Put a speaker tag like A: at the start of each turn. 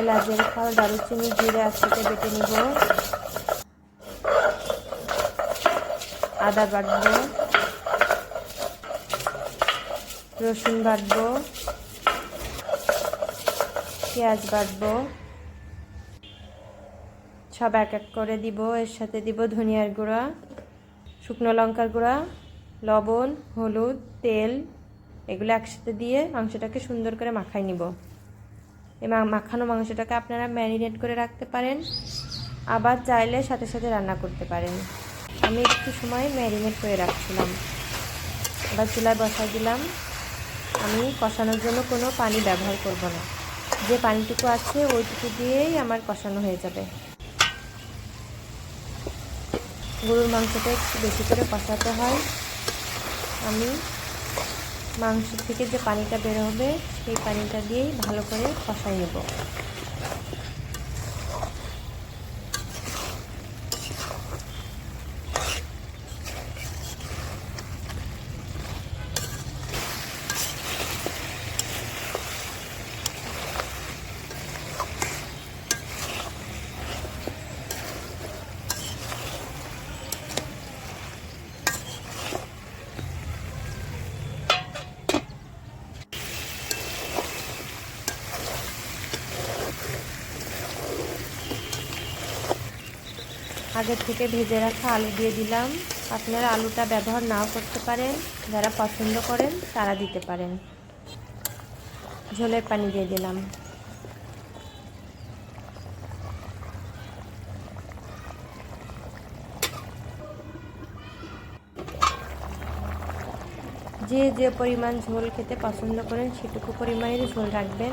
A: এলাচের ফল দারুচিনি, জিরে একসাথে বেটে নিব। আদা বাটবো। রসুন বাটবো। পেঁয়াজ বাটবো। সব এক এক করে দিব। এর সাথে দিব ধনিয়ার গুঁড়া, শুকনো লঙ্কার গুঁড়া, লবণ, হলুদ, তেল। এগুলো একসাথে দিয়ে মাংসটাকে সুন্দর করে মাখাই নিব। এই মাখানো মাংসটাকে আপনারা ম্যারিনেট করে রাখতে পারেন। আবার চাইলে সাথে সাথে রান্না করতে পারেন। আমি একটু সময় ম্যারিনেট করে রাখছিলাম। আবার চুলায় বসাই দিলাম। আমি কষানোর জন্য কোনো পানি ব্যবহার করব না। যে পানিটুকু আছে ওইটুকু দিয়েই আমার কষানো হয়ে যাবে। গরুর মাংসটা একটু বেশি করে কষাতে হয়। আমি মাংস থেকে যে পানিটা বের হবে সেই পানিটা দিয়েই ভালো করে কষাই নেব। আগে থেকে ভেজে রাখা আলু দিয়ে দিলাম। আপনারা আলুটা ব্যবহার নাও করতে পারেন। যারা পছন্দ করেন, তারা দিতে পারেন। ঝোলের পানি দিয়ে দিলাম। যে যে পরিমাণ ঝোল খেতে পছন্দ করেন, সেটুকু পরিমাণের ঝোল রাখবেন।